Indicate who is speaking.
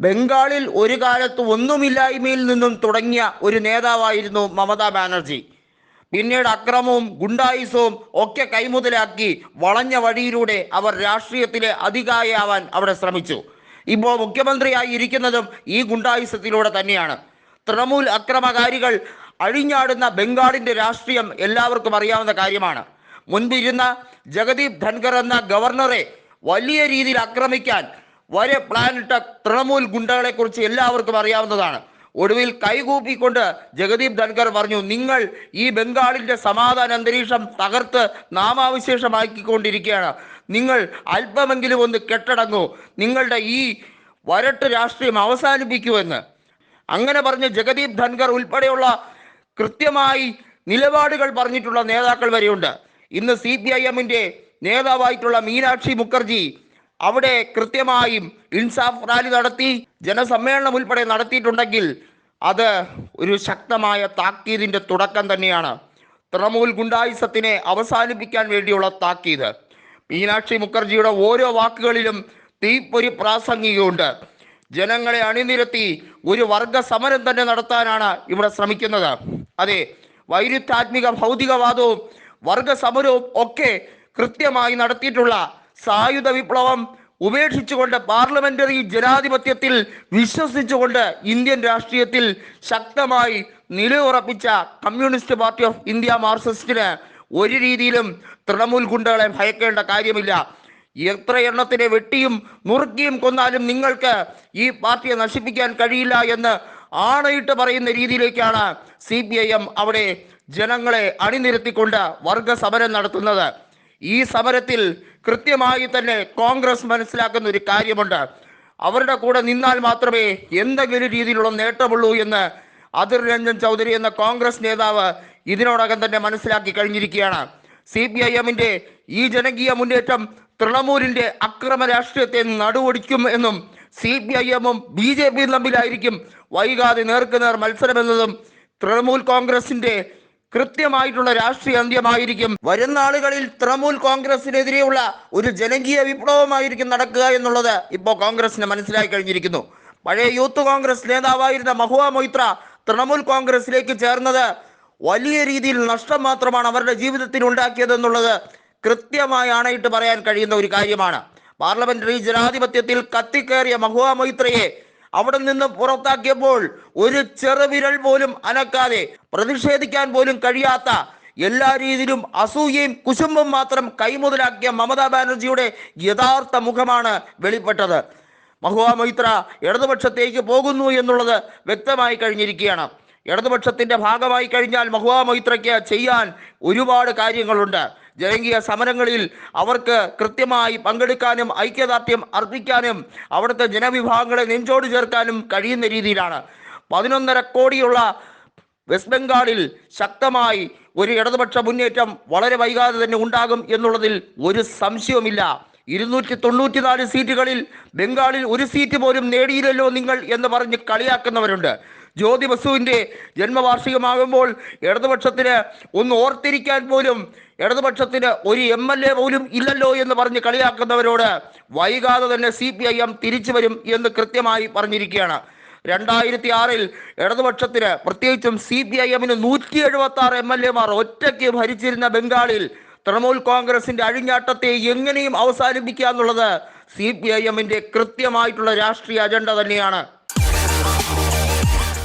Speaker 1: ബംഗാളിൽ ഒരു കാലത്ത് ഒന്നുമില്ലായ്മയിൽ നിന്നും തുടങ്ങിയ ഒരു നേതാവായിരുന്നു മമതാ ബാനർജി. പിന്നീട് അക്രമവും ഗുണ്ടായുസവും ഒക്കെ കൈമുതലാക്കി വളഞ്ഞ വഴിയിലൂടെ അവർ രാഷ്ട്രീയത്തിലെ അധികാരിയാവാൻ അവിടെ ശ്രമിച്ചു. ഇപ്പോൾ മുഖ്യമന്ത്രിയായി ഇരിക്കുന്നതും ഈ ഗുണ്ടായുസത്തിലൂടെ തന്നെയാണ്. തൃണമൂൽ അക്രമകാരികൾ അഴിഞ്ഞാടുന്ന ബംഗാളിന്റെ രാഷ്ട്രീയം എല്ലാവർക്കും അറിയാവുന്ന കാര്യമാണ്. മുൻപിരുന്ന ജഗദീപ് ധൻഖർ എന്ന ഗവർണറെ വലിയ രീതിയിൽ ആക്രമിക്കാൻ വരെ പ്ലാനിട്ട തൃണമൂൽ ഗുണ്ടകളെ കുറിച്ച് എല്ലാവർക്കും അറിയാവുന്നതാണ്. ഒടുവിൽ കൈകൂപ്പിക്കൊണ്ട് ജഗദീപ് ധൻകർ പറഞ്ഞു നിങ്ങൾ ഈ ബംഗാളിന്റെ സമാധാന അന്തരീക്ഷം തകർത്ത് നാമാവിശേഷമാക്കിക്കൊണ്ടിരിക്കുകയാണ്. നിങ്ങൾ അല്പമെങ്കിലും ഒന്ന് കെട്ടടങ്ങൂ. നിങ്ങളുടെ ഈ വരട്ട് രാഷ്ട്രീയം അവസാനിപ്പിക്കുമെന്ന്. അങ്ങനെ പറഞ്ഞ് ജഗദീപ് ധൻകർ ഉൾപ്പെടെയുള്ള കൃത്യമായി നിലപാടുകൾ പറഞ്ഞിട്ടുള്ള നേതാക്കൾ വരെയുണ്ട്. ഇന്ന് സി പി ഐ എമ്മിന്റെ നേതാവായിട്ടുള്ള മീനാക്ഷി മുഖർജി അവിടെ കൃത്യമായും ഇൻസാഫ് റാലി നടത്തി ജനസമ്മേളനം ഉൾപ്പെടെ നടത്തിയിട്ടുണ്ടെങ്കിൽ അത് ഒരു ശക്തമായ താക്കീതിന്റെ തുടക്കം തന്നെയാണ്. തൃണമൂൽ ഗുണ്ടായുസത്തിനെ അവസാനിപ്പിക്കാൻ വേണ്ടിയുള്ള താക്കീത്. മീനാക്ഷി മുഖർജിയുടെ ഓരോ വാക്കുകളിലും തീപ്പൊരി പ്രാസംഗികമുണ്ട് ജനങ്ങളെ അണിനിരത്തി ഒരു വർഗ സമരം തന്നെ നടത്താനാണ് ഇവിടെ ശ്രമിക്കുന്നത്. അതെ വൈരുദ്ധാത്മിക ഭൗതികവാദവും വർഗ സമരവും ഒക്കെ കൃത്യമായി നടത്തിയിട്ടുള്ള സായുധ വിപ്ലവം ഉപേക്ഷിച്ചുകൊണ്ട് പാർലമെന്ററി ജനാധിപത്യത്തിൽ വിശ്വസിച്ചുകൊണ്ട് ഇന്ത്യൻ രാഷ്ട്രീയത്തിൽ ശക്തമായി നിലയുറപ്പിച്ച കമ്മ്യൂണിസ്റ്റ് പാർട്ടി ഓഫ് ഇന്ത്യ മാർക്സിസ്റ്റിന് ഒരു രീതിയിലും തൃണമൂൽ ഗുണ്ടകളെ ഭയക്കേണ്ട കാര്യമില്ല. എത്ര എണ്ണത്തിനെ വെട്ടിയും നുറുക്കിയും കൊന്നാലും നിങ്ങൾക്ക് ഈ പാർട്ടിയെ നശിപ്പിക്കാൻ കഴിയില്ല എന്ന് ആണയിട്ട് പറയുന്ന രീതിയിലേക്കാണ് സി അവിടെ ജനങ്ങളെ അണിനിരത്തിക്കൊണ്ട് വർഗ സമരം നടത്തുന്നത്. ഈ സമരത്തിൽ കൃത്യമായി തന്നെ കോൺഗ്രസ് മനസ്സിലാക്കുന്ന ഒരു കാര്യമുണ്ട്. അവരുടെ കൂടെ നിന്നാൽ മാത്രമേ എന്തെങ്കിലും രീതിയിലുള്ള നേട്ടമുള്ളൂ എന്ന് അതിർ രഞ്ജൻ ചൗധരി എന്ന കോൺഗ്രസ് നേതാവ് ഇതിനോടകം തന്നെ മനസ്സിലാക്കി കഴിഞ്ഞിരിക്കുകയാണ്. സി പി ഐ എമ്മിന്റെ ഈ ജനകീയ മുന്നേറ്റം തൃണമൂലിന്റെ അക്രമ രാഷ്ട്രീയത്തെ നടുവൊടിക്കും എന്നും സി പി ഐ എമ്മും ബി ജെ പിയും തമ്മിലായിരിക്കും വൈകാതെ നേർക്കുനേർ മത്സരമെന്നതും തൃണമൂൽ കോൺഗ്രസിന്റെ കൃത്യമായിട്ടുള്ള രാഷ്ട്രീയ അന്ത്യമായിരിക്കും. വരുന്ന നാളുകളിൽ തൃണമൂൽ കോൺഗ്രസിനെതിരെയുള്ള ഒരു ജനകീയ വിപ്ലവമായിരിക്കും നടക്കുക എന്നുള്ളത് ഇപ്പോൾ കോൺഗ്രസിന് മനസ്സിലായി കഴിഞ്ഞിരിക്കുന്നു. പഴയ യൂത്ത് കോൺഗ്രസ് നേതാവായിരുന്ന മഹുവ മൊയ്ത്ര തൃണമൂൽ കോൺഗ്രസിലേക്ക് ചേർന്നത് വലിയ രീതിയിൽ നഷ്ടം മാത്രമാണ് അവരുടെ ജീവിതത്തിൽ ഉണ്ടാക്കിയതെന്നുള്ളത് കൃത്യമായി ആണയിട്ട് പറയാൻ കഴിയുന്ന ഒരു കാര്യമാണ്. പാർലമെന്ററി ജനാധിപത്യത്തിൽ കത്തിക്കേറിയ മഹുവ മൊയ്ത്രയെ അവിടെ നിന്ന് പുറത്താക്കിയപ്പോൾ ഒരു ചെറുവിരൽ പോലും അനക്കാതെ പ്രതിഷേധിക്കാൻ പോലും കഴിയാത്ത എല്ലാ രീതിയിലും അസൂയയും കുശുമ്പും മാത്രം കൈമുതലാക്കിയ മമതാ ബാനർജിയുടെ യഥാർത്ഥ മുഖമാണ് വെളിപ്പെട്ടത്. മഹുവ മൈത്ര ഇടതുപക്ഷത്തേക്ക് പോകുന്നു എന്നുള്ളത് വ്യക്തമായി കഴിഞ്ഞിരിക്കുകയാണ്. ഇടതുപക്ഷത്തിന്റെ ഭാഗമായി കഴിഞ്ഞാൽ മഹുവ മൈത്രയ്ക്ക് ചെയ്യാൻ ഒരുപാട് കാര്യങ്ങളുണ്ട്. ജനകീയ സമരങ്ങളിൽ അവർക്ക് കൃത്യമായി പങ്കെടുക്കാനും ഐക്യദാർഢ്യം അർപ്പിക്കാനും അവിടുത്തെ ജനവിഭാഗങ്ങളെ നെഞ്ചോട് ചേർക്കാനും കഴിയുന്ന രീതിയിലാണ്. പതിനൊന്നര കോടിയുള്ള വെസ്റ്റ് ബംഗാളിൽ ശക്തമായി ഒരു ഇടതുപക്ഷ മുന്നേറ്റം വളരെ വൈകാതെ തന്നെ ഉണ്ടാകും എന്നുള്ളതിൽ ഒരു സംശയവുമില്ല. ഇരുന്നൂറ്റി തൊണ്ണൂറ്റിനാല് സീറ്റുകളിൽ ബംഗാളിൽ ഒരു സീറ്റ് പോലും നേടിയില്ലല്ലോ നിങ്ങൾ എന്ന് പറഞ്ഞ് കളിയാക്കുന്നവരുണ്ട്. ജ്യോതി ബസുവിന്റെ ജന്മവാർഷികമാകുമ്പോൾ ഇടതുപക്ഷത്തിന് ഒന്ന് ഓർത്തിരിക്കാൻ പോലും ഇടതുപക്ഷത്തിന് ഒരു എം എൽ എ പോലും ഇല്ലല്ലോ എന്ന് പറഞ്ഞ് കളിയാക്കുന്നവരോട് വൈകാതെ തന്നെ സി പി ഐ എം തിരിച്ചു വരും എന്ന് കൃത്യമായി പറഞ്ഞിരിക്കുകയാണ്. രണ്ടായിരത്തി ആറിൽ ഇടതുപക്ഷത്തിന് പ്രത്യേകിച്ചും സി പി ഐ എമ്മിന് നൂറ്റി എഴുപത്തി ആറ് എം എൽ എമാർ ഒറ്റയ്ക്ക് ഭരിച്ചിരുന്ന ബംഗാളിൽ തൃണമൂൽ കോൺഗ്രസിന്റെ അഴിഞ്ഞാട്ടത്തെ എങ്ങനെയും അവസാനിപ്പിക്കുക എന്നുള്ളത് സി പി ഐ എമ്മിന്റെ കൃത്യമായിട്ടുള്ള രാഷ്ട്രീയ അജണ്ട തന്നെയാണ്.